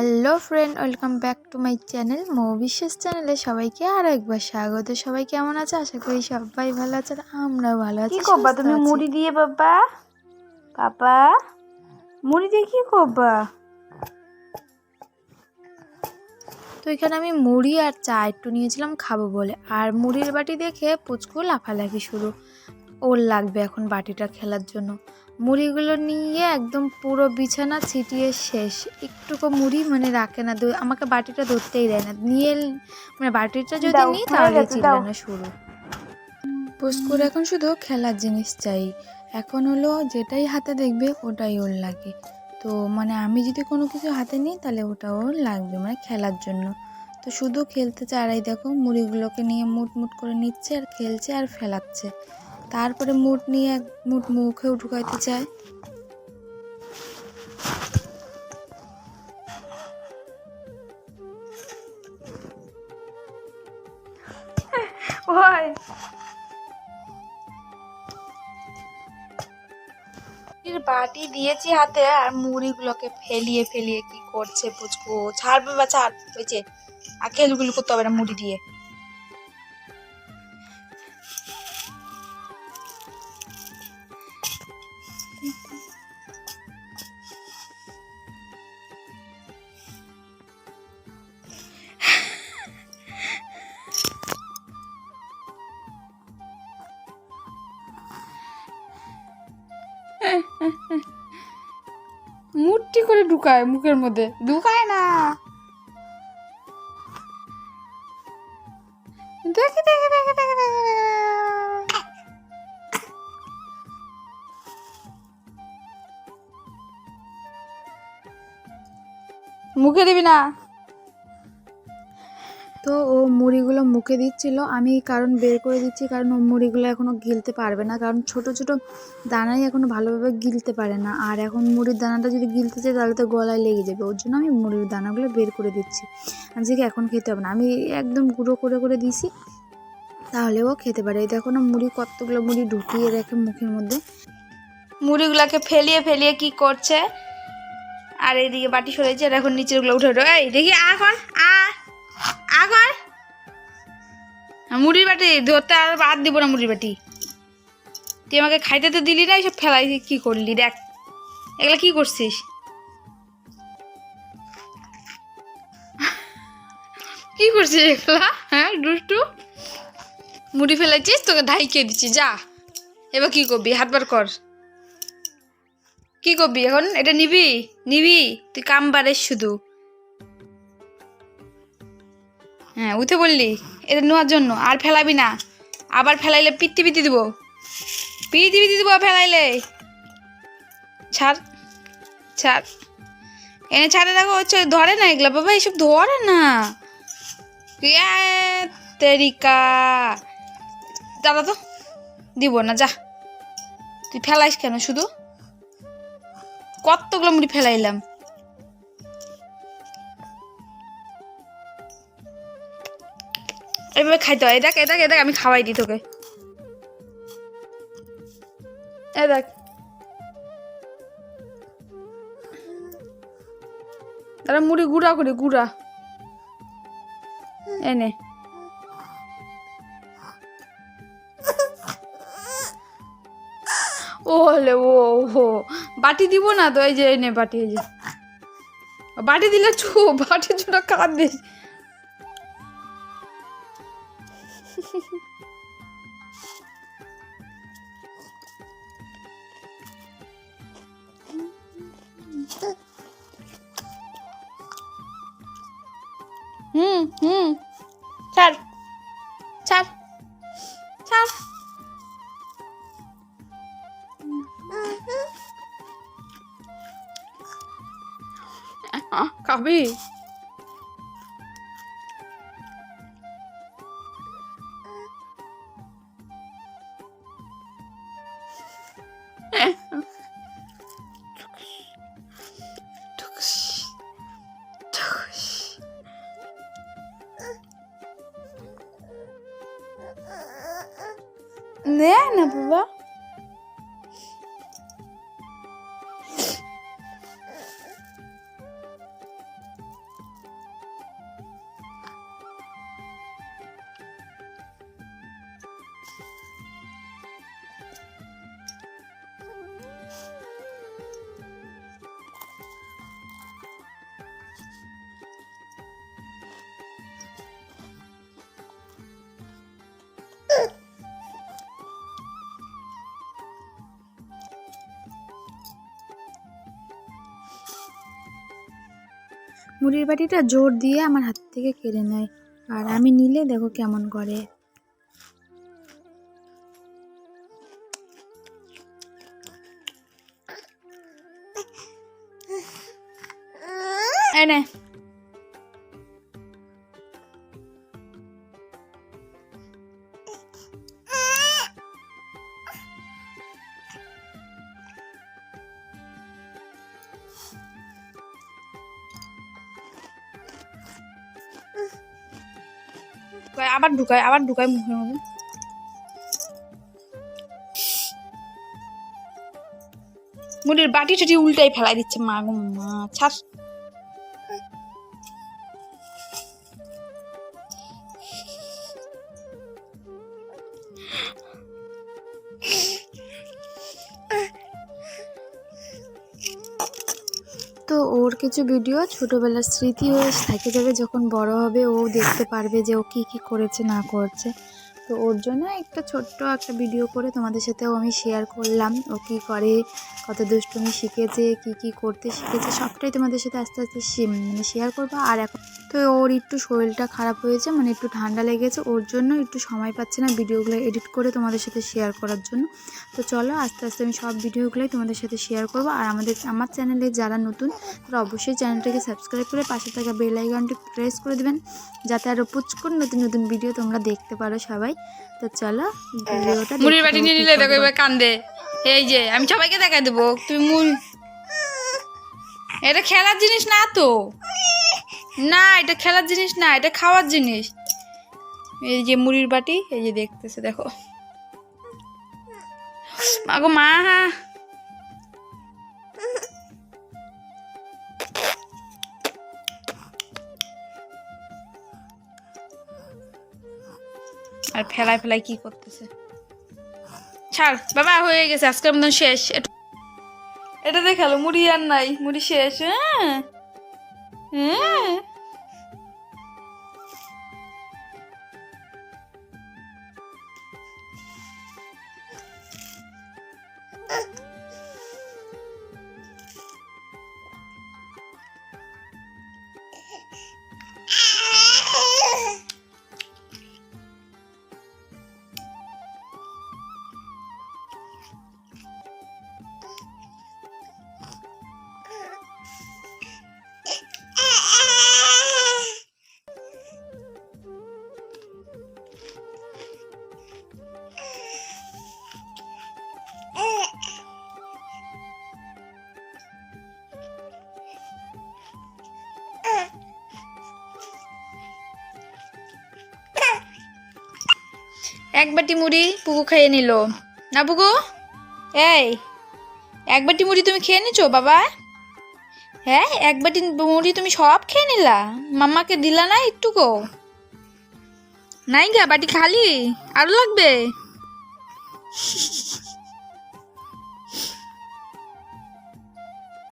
Hello friend welcome back to my channel Mou Biswas চ্যানেলে সবাইকে আর একবার স্বাগত। সবাই কেমন আছে? আশা করি সবাই ভালো আছে আর আমরাও ভালো আছি। কি করবা তুমি মুড়ি দিয়ে বাবা? বাবা? মুড়ি দিয়ে কি করবা? তো এখানে আমি মুড়ি আর চা একটু নিয়েছিলাম খাব বলে। আর মুড়ির বাটি দেখে পুচকু লাফালাফি শুরু। ওর লাগবে এখন বাটিটা খেলার জন্য। মুড়িগুলো নিয়ে একদম পুরো বিছানা ছিটিয়ে শেষ। একটুকু মুড়ি মানে রাখে না আমাকে বাটিটা ধরতেই দেয় না। নিয়ে মানে বাটিটা যদি নিই তাহলে চিল্লানো শুরু। পুচকুর এখন শুধু খেলার জিনিস চাই। এখন হলো যেটাই হাতে দেখবে ওটাই ওর লাগে। তো মানে আমি যদি কোনো কিছু হাতে নিই তাহলে ওটা ওর লাগবে মানে খেলার জন্য। তো শুধু খেলতে আর দেখো মুড়িগুলোকে নিয়ে মুট মুট করে নিচ্ছে আর খেলছে আর ফেলাচ্ছে। তারপরে মুট নিয়ে এক মুট মুখেও ঢুকাইতে চায়। ওই। বাটি দিয়েছি হাতে আর মুড়িগুলোকে ফেলিয়ে ফেলিয়ে কি করছে পুচকু? ছাড়বে বা ছাড় হয়েছে আর খেলগুলো করতে হবে না মুড়ি দিয়ে। মুটটি করে ঢুকায় মুখের মধ্যে। ঢুকায় না। দেখে দেখে দেখে দেখে দেখে। মুখে দিবি না। মুড়িগুলো মুখে দিচ্ছিল। আমি কারণ বের করে দিচ্ছি কারণ ও মুড়িগুলো এখনও গিলতে পারবে না। কারণ ছোট ছোট দানাই এখনও ভালোভাবে গিলতে পারে না। আর এখন মুড়ির দানাটা যদি গিলতে চাই তাহলে তো গলায় লেগে যাবে। ওর জন্য আমি মুড়ির দানাগুলো বের করে দিচ্ছি। যে এখন খেতে হবে না। আমি একদম গুঁড়ো করে করে দিছি, তাহলে ও খেতে পারে। এই দেখো না মুড়ি কতগুলো মুড়ি ঢুকিয়ে রাখে মুখের মধ্যে। মুড়িগুলোকে ফেলিয়ে ফেলিয়ে কি করছে? আর এইদিকে বাটি সরেছে, আর এখন নিচেরগুলো উঠে উঠে এই দেখি এখন আ এখন মুড়ির বাটি, ধরতে আর বাদ দিব না মুড়ির বাটি। তুই আমাকে খাইতে তো দিলি না এইসব ফেলাই কি করলি? দেখ, এগুলা কি করছিস? কি করছিস এগুলা? হ্যাঁ দুষ্টু? মুড়ি ফেলাইছিস, তোকে ধাইকে দিচ্ছি, যা। এবার কি করবি? হাত বার কর। কি করবি এখন? এটা নিবি? নিবি? তুই কাম বাড়িস শুধু। হ্যাঁ উঠে বললি। এটা নেওয়ার জন্য। আর ফেলাবি না। আবার ফেলাইলে পিত্তি পিত্তি দিব। পিত্তি পিত্তি দিব ফেলাইলে। ছাড়। ছাড়। এনে ছাড়ে দেখো, হচ্ছে ধরে না এগুলো। বাবা এইসব ধরে না। তেরিকা। দাদা তো, দিব না, যা। তুই ফেলাইস কেন শুধু? কতগুলো মুড়ি ফেলাইলাম? এভাবে খাইতে হয়। দেখ এ দেখ আমি খাওয়াই দিই তোকে। এ তারা মুড়ি গুঁড়া করি, গুঁড়া। এনে ও হলে, ও হো বাটি দিব না তো, এই যে এনে বাটি, এই যে। বাটি দিলে চু বাটি চুটা কাঁদিস হুম হুম ছাড় ছাড় ছাড় আহ, খাবি নে না বাবা মুড়ির বাটিটা জোর দিয়ে আমার হাত থেকে কেড়ে নেয়। আর আমি নিলে দেখো কেমন করে। এই আবার ঢুকায় আবার ঢুকায় মুখের মধ্যে। মুড়ির বাটি টাটি উল্টাই ফেলাই দিচ্ছে, মা গো মা, ছাড়। তো ওর কিছু ভিডিও ছোটোবেলার স্মৃতি হয়ে থেকে যাবে যখন বড় হবে, ও দেখতে পারবে যে ও কী কী করেছে, না করছে। তো ওর জন্য একটা ছোট্ট একটা ভিডিও করে তোমাদের সাথেও আমি শেয়ার করলাম। ও কী করে, কত দুষ্টুমি শিখেছে, কি কি করতে শিখেছে, সবটাই তোমাদের সাথে আস্তে আস্তে মানে শেয়ার করব। আর এখন তো ওর একটু শরীরটা খারাপ হয়েছে মানে একটু ঠান্ডা লেগেছে ওর জন্য একটু সময় পাচ্ছে না ভিডিওগুলো এডিট করে তোমাদের সাথে শেয়ার করার জন্য। তো চলো আস্তে আস্তে আমি সব ভিডিওগুলোই তোমাদের সাথে শেয়ার করব। আর আমাদের আমার চ্যানেলে যারা নতুন তারা অবশ্যই চ্যানেলটাকে সাবস্ক্রাইব করে পাশে থাকা বেল আইকনটি প্রেস করে দেবেন যাতে আরও পুচকুন নতুন নতুন ভিডিও তোমরা দেখতে পারো সবাই। তো চলো ভিডিওটা মুড়ির বাটি নিয়ে নিলে দেখো এবার কান্দে। এই যে আমি সবাইকে দেখাই দেবো তুমি মুড়ি এটা খেলার জিনিস না তো। না, এটা খেলার জিনিস না, এটা খাওয়ার জিনিস। এই যে মুড়ির বাটি, এই যে দেখতেছে, দেখো। মাগো মা। আর ফেলায় ফেলায় কি করতেছে? ছাড়, বাবা, হয়ে গেছে, আজকের মতন শেষ। এট- দেখাল, মুড়ি আর নাই, মুড়ি শেষ হ্যাঁ। হ্যাঁ। Ha ha ha! এক বাটি মুড়ি পুকু খেয়ে নিল। না পুকু? এই, এক বাটি মুড়ি তুমি খেয়ে নিছো, বাবা? হ্যাঁ এক বাটি মুড়ি তুমি সব খেয়ে নিলা? মাম্মাকে দিলা না একটুকো? নাই গা, বাটি খালি। আরও লাগবে?